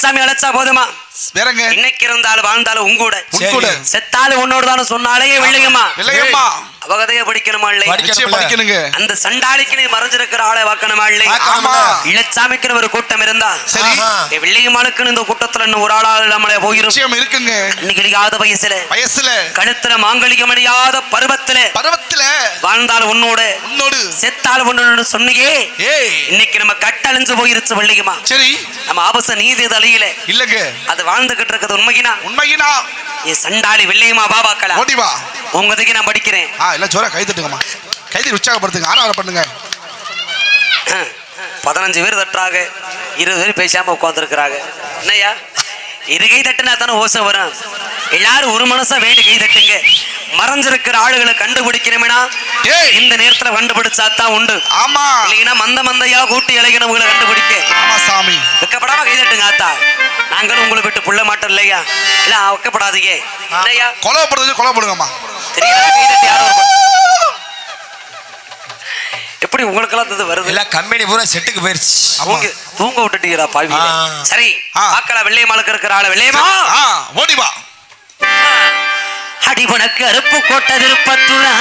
வெள்ளச்சாமி அழைச்சா போதுமா? வேறங்க. இன்னைக்கு இருந்தாலும் வாழ்ந்தாலும் உங்கூட செத்தாலும் உன்னோட தானே சொன்னாலே வெள்ளையம்மா அவகதைய படிக்கணுமா இல்லை படிக்கணுங்க. அந்த சண்டாளிக்கு நீ மறைஞ்சிருக்கிற ஆளை வாக்கணுமா இல்லை ஆமா. இளச்சாமிக்கு ஒரு கூட்டம் இருந்தா. சரி. வெள்ளையம்மாளுக்குன்னு இந்த கூட்டத்துல இன்னும் ஒரு ஆளா நம்மளே போயிரும். இருக்குங்க. இன்னைக்கு இல்லாத வயசுல. வயசுல. கழுத்துல மாங்கலிகம் அணியாத பருவத்துல. பருவத்துல. வாழ்ந்தால் உன்னோட. உன்னோடு. செத்தால் உன்னோட சொன்னியே. ஏய். இன்னைக்கு நம்ம கட்டழிஞ்சு போயிருச்சு வெள்ளையம்மா சரி. நம்ம ஆபச நீதி தலையில இல்லங்க. அது வாழ்ந்துகிட்டு இருக்கிறது உண்மையினா? உண்மையினா. என் சண்டாளி வெள்ளையம்மா பாபாக்களா? ஓடி வா. உங்கதுக்கு நான் படிக்கிறேன். ஆ எல்லாம் ஜோரா கை தட்டுங்கம்மா. கை தட்டி உற்சாகப்படுத்துங்க ஆறாவது பண்ணுங்க. பதினஞ்சு பேர் தட்டுறாங்க இருபது பேர் பேசாம உட்காந்துருக்குறாங்க என்னய்யா? இரு கை தட்டுனா தானே ஓசை வரும். எல்லாரும் ஒரு மனசா வேண்டி கை தட்டுங்க. மறைஞ்சிருக்கிற ஆளுகளை கண்டுபிடிக்கணுமேனா இந்த நேரத்துல கண்டுபிடிச்சா தான் உண்டு. ஆமா. இல்லைங்கன்னா மந்த மந்தையா கூட்டி இளைஞனவங்களை கண்டுபிடிக்க. ஆமா சாமி. வெக்கப்படாம கை தட்டுங்க ஆத்தா. நாங்களும் உங்களை விட்டு புள்ள மாட்டோம் இல்லையா? இல்ல வெக்கப்படாதீங்க. இல்லையா? கொலப்படுறது கொலை போடுங்கம்மா தெரியாத கை தட்டி யாரும். எப்படி உங்களுக்கெல்லாம் இது வருது? எல்லாம் கம்பெனி பூரா செட்டுக்கு போயிருச்சு. தூங்க தூங்க விட்டுட்டீங்களா பாவி. சரி ஆ. பாக்கல வெள்ளையம்மாளுக்கு இருக்கிற ஆள வெள்ளையம்மா. ஆ ஓடி வா. அடி உனக்கு அருப்பு கோட்டை திருப்பத்துரா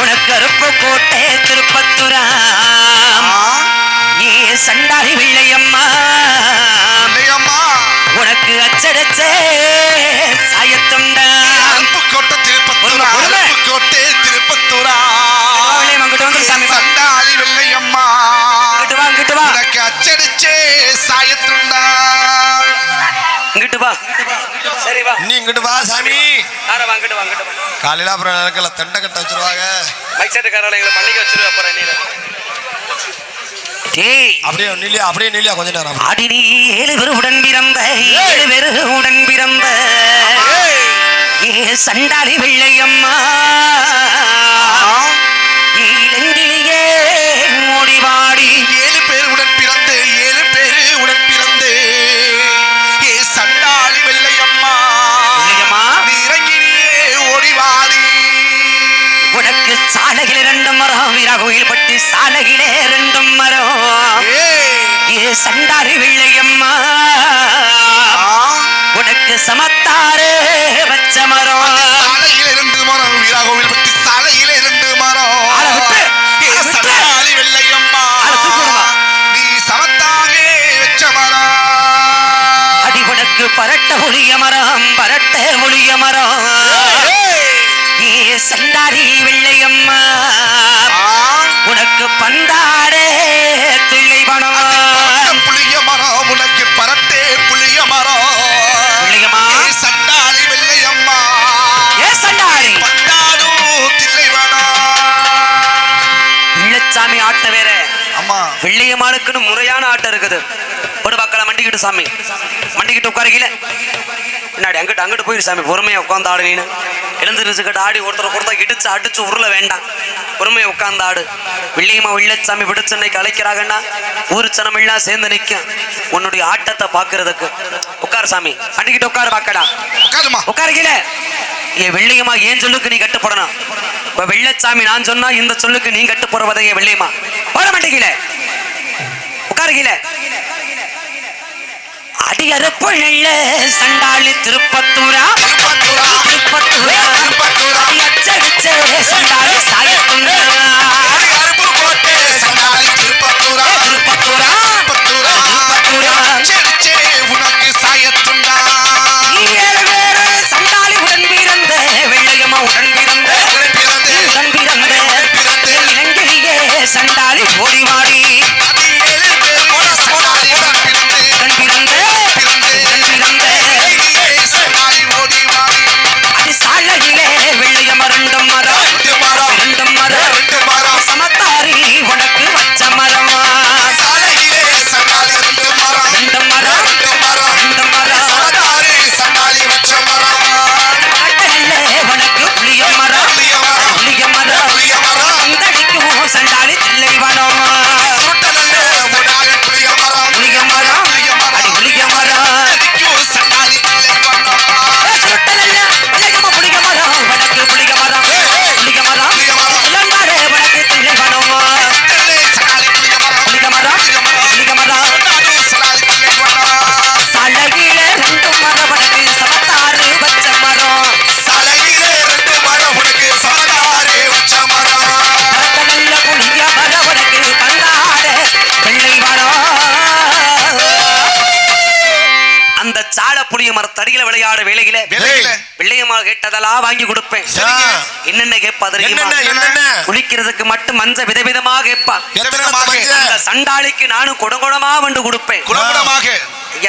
உனக்கு அருப்பு கோட்டை திருப்பத்துரா ஏ சண்டாளி வெள்ளையம்மா உனக்கு அச்சடிச்சே. வா. சரி வா. நீ இங்கிட்டு வா சாமி. ஆற வா இங்கிட்டு வா இங்கிட்டு வா. காலையில அப்புறம் நடக்கல? தண்டை கட்ட வச்சிருவாங்க. மைக் செட்டு காரங்களை எங்களை பண்ணிக்க வச்சிருவா அப்புறம் நீ டேய் அப்படியே நில்லியா அப்படியே நில்லியா கொஞ்ச நேரம் அடி நீ ஏழு பேரு உடன் பிறந்த ஏழு பேரு உடன் பிறந்த. ஏ சண்டாளி வெள்ளையம்மா. வீராகோயில் பட்டி சாலையிலே ரெண்டு மரம் ஏ சண்டாளி வெள்ளையம்மா. உனக்கு சமத்தாறு வச்ச மரம் சாலையில இருந்து மரம் வீராகோவில் பட்டி சாலையில இருந்து மரம். சண்டாளி வெள்ளையம்மா. நீ சமத்தாரே வச்ச மரம் அடி உனக்கு பரட்ட ஒளிய மரம் பரட்ட ஒளிய மரம். ஏ சண்டாரி வெள்ளையம்மா. உனக்கு பந்தாடே தில்லை பணம் புளிய மரம் உனக்கு பரட்டே புளிய மரம் வெள்ளையம்மா ஏ சண்டாளி வெள்ளையம்மா. ஏ சண்டாரி பண்டாடு தில்லைவனம் வெள்ளச்சாமி ஆட்ட வேற. அம்மா. வெள்ளையம்மாளுக்குன்னு முறையான ஆட்டம் இருக்குது. மண்டிக்கிட்டு சாமி. மண்டிக்கிட்டு உட்காருக்கீல பின்னாடி அங்கிட்டு அங்கிட்டு போயிரு சாமி. பொறுமையா உட்காந்து ஆடு நீனு எழுந்திருச்சுக்கிட்டு ஆடி ஒருத்தரை கொடுத்தா இடிச்சு அடிச்சு உருள வேண்டாம். பொறுமையா உட்காந்து ஆடு. வெள்ளையம்மா வெள்ளச்சாமி விடுச்சு இன்னைக்கு அழைக்கிறாங்கன்னா ஊரு சனம் எல்லாம் சேர்ந்து நிற்கும் உன்னுடைய ஆட்டத்தை பார்க்கறதுக்கு. உட்காரு சாமி. மண்டிக்கிட்டு உட்காரு பாக்கடா உட்காருமா? உட்காருக்கீல ஏ வெள்ளையம்மா ஏன் சொல்லுக்கு நீ கட்டுப்படணும் இப்ப வெள்ளச்சாமி நான் சொன்னா இந்த சொல்லுக்கு நீ கட்டு போறவதை ஏன் வெள்ளையம்மா போட மாட்டேங்கல உட்காருக்கீல அடியறுப்பு நெல்ல சண்டாளி திருப்பத்தூரா? திருப்பத்தூரா. திருப்பத்தூரா. திருப்பத்தூரா அடி அச்சடிச்சே சண்டாளி சாயத்துண்டா திருப்பத்தூரா. திருப்பத்தூரா. திருப்பத்தூரா. உனக்கு சாயத்துண்டா. சண்டாளி உடன் விளையாட வேலையில வெள்ளையம்மா கேட்டதெல்லாம் வாங்கி கொடுப்பேன். என்னென்ன கேட்பா குளிக்கிறதுக்கு மட்டும் மஞ்ச விதவிதமா கேட்பா சண்டாளிக்கு நானும் குடங்குடமா வந்து கொடுப்பேன்.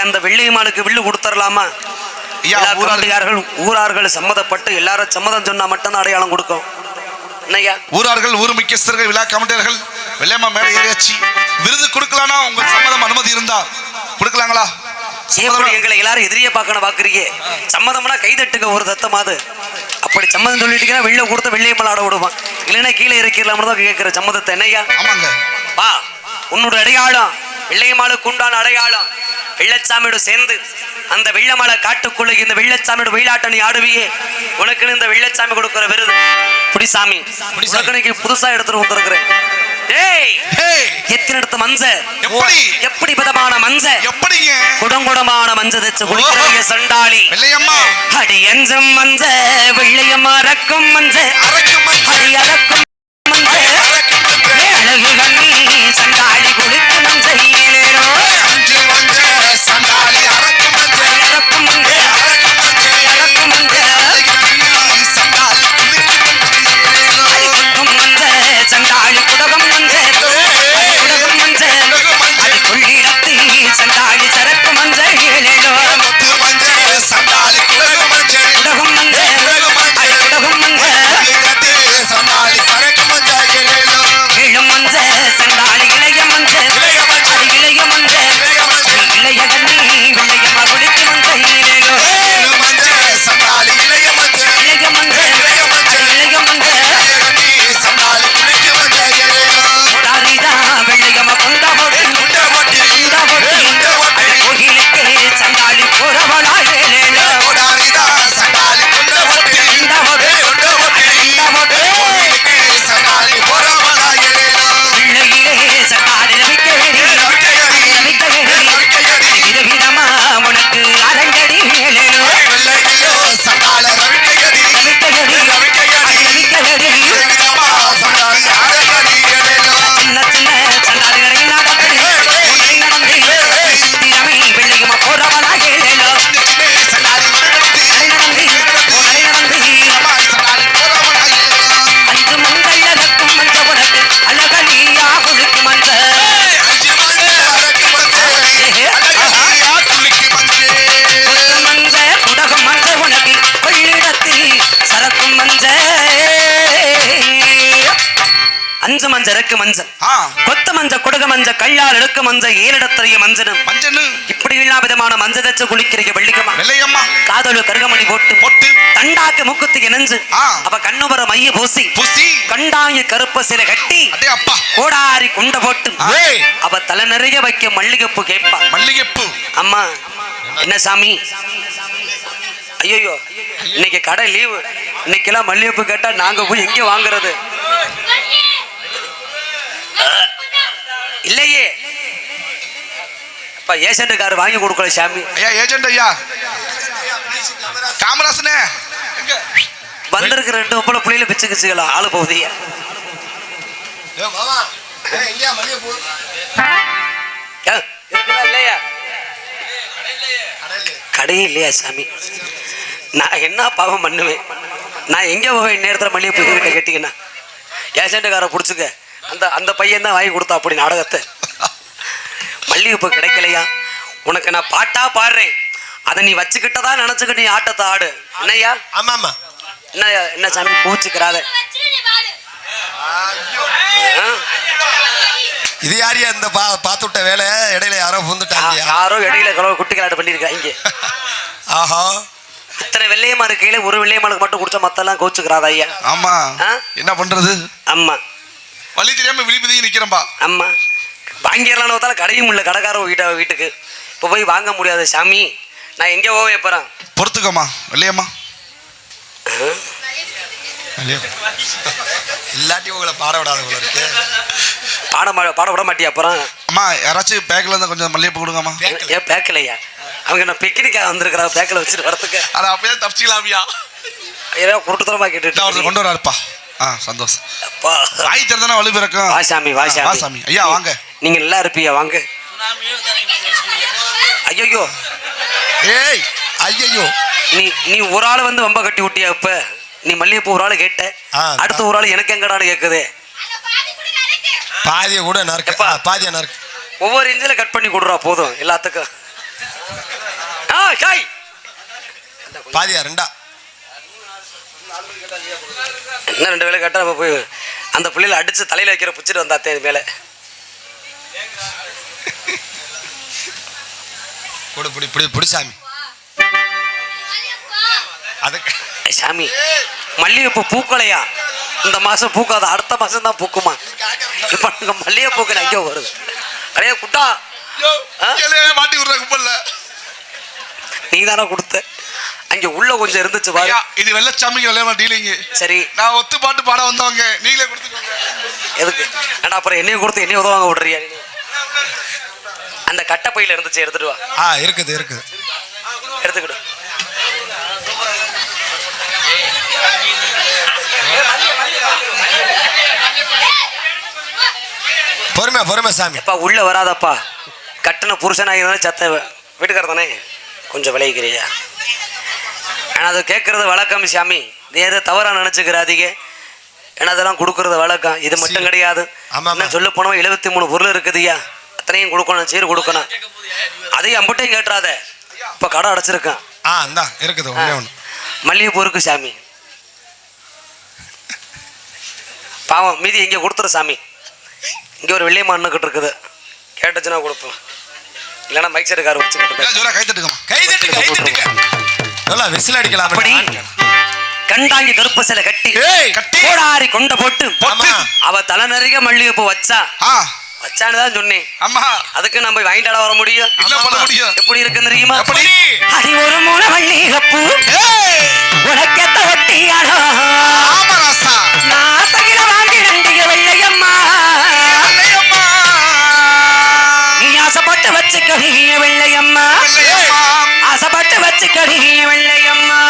அந்த வெள்ளையம்மாளுக்கு வில்லு கொடுத்துடலாமா ஊரார்கள் ஊரார்கள் சம்மதப்பட்டு எல்லாரும் சம்மதம் சொன்னா மட்டும்தான் அடையாளம் கொடுக்கும். என்னய்யா? ஊரார்கள் ஊர் முக்கியஸ்தர்கள் விழா கமிட்டர்கள் வெள்ளையம்மா மேல ஏறியாச்சு. விருது கொடுக்கலாம்னா உங்க சம்மதம் அனுமதி இருந்தா கொடுக்கலாங்களா? எப்படி எங்களை எல்லாரும் எதிரியே பார்க்கணும் பாக்குறீங்க சம்மதம்னா கை தட்டுங்க ஒரு தத்தமாது அப்படி சம்மதம் சொல்லிட்டீங்கன்னா வெளில கொடுத்து வெள்ளையம்மாள் ஆட விடுவான். இல்லைன்னா கீழே இருக்கிறாம தான் கேட்கிற சம்மதத்தை ஆமாங்க. வா உன்னோட அடையாளம் வெள்ளையம்மாளுக்கு உண்டான அடையாளம். வெள்ளச்சாமியோட சேர்ந்து அந்த வெள்ளமலை காட்டுக்குள்ள இந்த வெள்ளச்சாமியோட வெயிலாட்ட நீ ஆடுவியே. உனக்குன்னு இந்த வெள்ளச்சாமி கொடுக்கிற விருது. புடிசாமி இன்னைக்கு புதுசா எடுத்துட்டு வந்திருக்கிறேன். எத்தனை எடுத்த மஞ்ச? எப்படி? எப்படி விதமான மஞ்ச? எப்படிங்க? குடங்குடமான மஞ்ச தச்சு குடிக்கிறீங்க சண்டாளி. வெள்ளையம்மா. அடி எஞ்சம் மஞ்ச வெள்ளையம்மா ரக்கும் மஞ்ச. அரைக்கும் மஞ்சள், அடி அறக்கும் மஞ்ச. அரைக்கும் மஞ்சள், ஏ அழகு கண்ணி சண்டாளி குளிக்கு மஞ்ச. இறக்கு மஞ்சள். கொத்த மஞ்ச குடக மஞ்ச கள்ளால் எடுக்க மஞ்ச ஏனிடத்தறிய மஞ்சனும் மஞ்சள். இப்படி எல்லா விதமான மஞ்ச தச்சு குளிக்கிறீங்க வெள்ளிக்கமா வெள்ளையம்மா காதலு கருகமணி போட்டு. பொட்டு. தண்டாக்கு முக்குத்துக்கு நெஞ்சு ஆ. அவ கண்ணுபர மைய பூசி. புசி. கண்டாய கருப்ப சில கட்டி. கோடாரி குண்ட போட்டு. அவ தலை நிறைய வைக்க மல்லிகைப்பூ கேட்பா. மல்லிகைப்பூ. அம்மா என்ன சாமி? ஐயோ இன்னைக்கு கடை லீவு. இன்னைக்கெல்லாம் மல்லிகைப்பூ கேட்டா நாங்க போய் எங்க வாங்குறது? இல்லையே. அப்ப ஏசன்ட்டுக்காரர் வாங்கி கொடுக்கல சாமி. ஐயா ஏஜென்ட் ஐயா. காமராசனே. எங்க? வந்திருக்கிற ரெண்டு ஒப்பள புள்ளையில பிச்சு கிச்சுக்கலாம் ஆளு போகுதியா இல்லையா? கடையே இல்லையா சாமி? நான் என்ன பாவம் பண்ணுவேன்? நான் எங்கே போவேன் நேரத்தில் மல்லிகைப்பூ கிட்ட கேட்டிங்கன்னா? ஏஜென்ட்டுக்காரை பிடிச்சிக்க. அந்த அந்த பையன் தான் வாங்கி கொடுத்தா அப்படி நாடகத்தை. மல்லிகைப்பூ கிடைக்கலையா? உனக்கு நான் பாட்டா பாடுறேன். அதை நீ வச்சுக்கிட்டதா நினச்சிக்கிட்டு நீ ஆட்டத்தை ஆடு. என்னய்யா? ஆமா ஆமா என்ன என்ன சாமி பூச்சிக்கிறாத? இது யாரியா இந்த பா பார்த்து விட்ட வேலை? இடையில யாரோ புந்துட்டாங்க யாரோ இடையில குட்டி கலாட்டு பண்ணியிருக்காங்க ஆஹா. இத்தனை வெள்ளையமா இருக்கையில ஒரு வெள்ளையமாளுக்கு மட்டும் குடிச்சா மத்தெல்லாம் கோச்சுக்கிறாதா ஐயா? ஆமா? என்ன பண்றது? அம்மா வழி தெரியாம விழிப்புதி நிக்கிறம்பா அம்மா வாங்கிடலான்னு பார்த்தாலும் கடையும் இல்லை கடைக்கார வீட்டை வீட்டுக்கு. இப்போ போய் வாங்க முடியாது சாமி. நான் எங்கே போவேன் போகிறேன் பொறுத்துக்கம்மா வெள்ளையம்மா இல்லாட்டி உங்களை பாட விடாத போல இருக்கு. பாட மா பாட விட மாட்டியா அப்புறம் அம்மா யாராச்சும் பேக்கில் இருந்தால் கொஞ்சம் மல்லிகைப்பூ கொடுங்கம்மா. ஏன் பேக்கலையா அவங்க நான் பிக்னிக்காக வந்திருக்கிறா பேக்கில் வச்சுட்டு வரத்துக்கு அதை அப்படியே தப்பிச்சிக்கலாமியா. ஏதோ குருட்டுத்தரமாக கேட்டுட்டு இருக்கீங்க. கொண்டு வராருப்பா. ஆ சந்தோஷம். அப்பா. வாய் திறந்தானே வலு பிறக்கும்? வா சாமி வா வா சாமி. ஐயா வாங்க. நீங்க நல்லா இருப்பீங்க வாங்க. ஐயோ ஏய் ஐயையோ. நீ நீ ஒரு ஆள் வந்து வம்ப கட்டி விட்டியா இப்ப? நீ மல்லிகைப்பூ ஒரு ஆள் கேட்ட. அடுத்த ஒரு ஆள் எனக்கு எங்கடான்னு கேக்குதே? பாதிய கூட நறுக்க எப்பா? ஆ, பாதிய நறுக்க ஒவ்வொரு இன்ச்சில் கட் பண்ணி கொடுறா போதும். எல்லாத்துக்கும். ஆ ஷாய். பாதியா ரெண்டா? இன்னும் ரெண்டு வேலை கட்ட நம்ம போய் அந்த பிள்ளையில அடிச்சு தலையில வைக்கிற பிடிச்சிட்டு வந்தா தேதி மேல. கொடு பிடி பிடி பிடி சாமி. அதுக்கு சாமி மல்லிகைப்பூ பூக்கலையா இந்த மாசம் பூக்காத அடுத்த மாசம் தான் பூக்குமா? இப்ப நாங்க மல்லிகை பூக்கள் அங்கே வருது. அரையா குட்டா? மாட்டி விடுற கும்பல்ல. நீ தானே கொடுத்த. அங்க உள்ள கொஞ்சம் இருந்துச்சு பாரு. இது வெள்ளச்சாமிக்கு வெள்ளையமா டீலிங்க. சரி. நான் ஒத்து பாட்டு பாட வந்தவங்க நீங்களே கொடுத்துக்கோங்க. எதுக்கு? ஏடா அப்புறம் என்னைய கொடுத்து என்னைய உதவாங்க விடுறியா? நீ அந்த கட்டப்பையில இருந்துச்சு எடுத்துட்டு வா. ஆ இருக்குது இருக்குது. எடுத்துக்கிடு. பொறுமை பொறுமை சாமி. அப்பா உள்ள வராதப்பா. கட்டின புருஷனாக இருந்தாலும் சத்த வீட்டுக்கார தானே? கொஞ்சம் விளைவிக்கிறியா ஆனால் அது கேட்கறது வழக்கம் சாமி. இது எதை தவறாக நினச்சிக்கிறாதீங்க. ஏன்னா அதெல்லாம் கொடுக்கறது வழக்கம். இது மட்டும். கிடையாது. இன்னும் சொல்ல போனோம் எழுபத்தி மூணு பொருள் இருக்குதுய்யா அத்தனையும் கொடுக்கணும் சீர் கொடுக்கணும். அதையும் அம்பட்டையும் கேட்டுறாத. இப்போ கடை அடைச்சிருக்கான். ஆ இந்தா இருக்குது மல்லிகைப்பூ இருக்கு சாமி. பாவம் மீதி இங்கே கொடுத்துரு சாமி. இங்கே ஒரு வெள்ளையம்மா அண்ணுக்கிட்டு இருக்குது. கேட்டுச்சுன்னா கொடுப்போம். இல்லைன்னா மைக் செட் கார் வச்சுக்கிட்டு கை தட்டுக்கமா கை தட்டுங்க கை தட்டுங்க நல்லா விசில் அடிக்கலாம் அப்படி கண்டாங்கி கருப்பு சிலை கட்டி. கோடாரி கொண்ட போட்டு. அவ தலை நிறைய மல்லிகைப்பூ வச்சா. ஆ. வச்சான்னு தான் சொன்னேன். அதுக்கு நம்ம வாங்கிட்டால வர முடியும். எப்படி தெரியுமா? அடி ஒரு மூண மல்லிகைப்பூ. உனக்கெத்த ஒட்டியாடோ. நான் தகில வாங்கி வெள்ளையம்மா நீ ஆசைப்பட்டு வச்சுக்கடி வெள்ளையம்மா கஷ்டப்பட்டு ஆசைப்பட்டு வச்சுக்கடி வெள்ளையம்மா.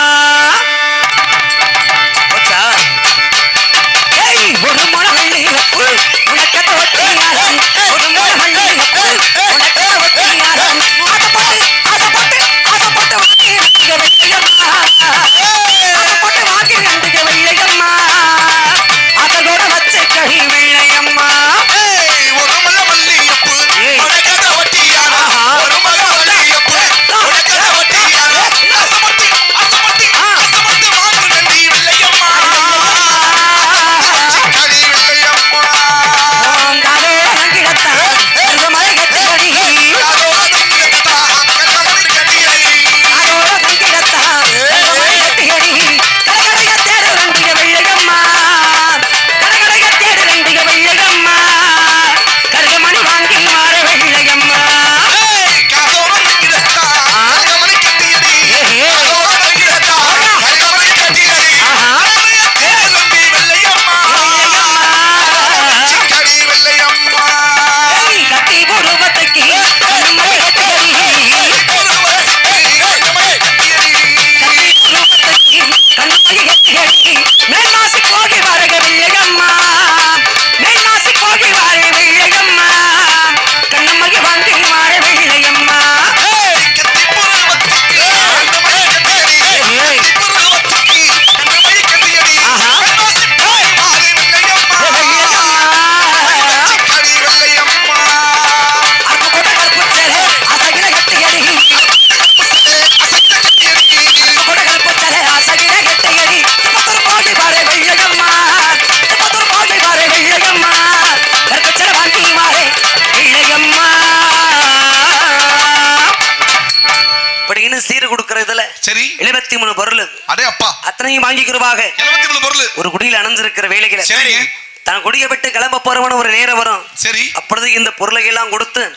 சரி. எழுபத்தி மூணு பொருள். அடே அப்பா. அத்தனையும் வாங்கிக்கிறவாக எழுபத்தி மூணு பொருள். ஒரு குடியில் அணைஞ்சிருக்கிற வேலைகளை. சரிங்க. தான் குடிய விட்டு கிளம்ப போறவன ஒரு நேரம் வரும். சரி. அப்பொழுது இந்த பொருளை எல்லாம் கொடுத்து.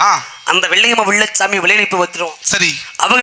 அந்த வெள்ளையம்மா வெள்ளச்சாமி விளைநிப்பு வச்சிரும் சரி. அவங்க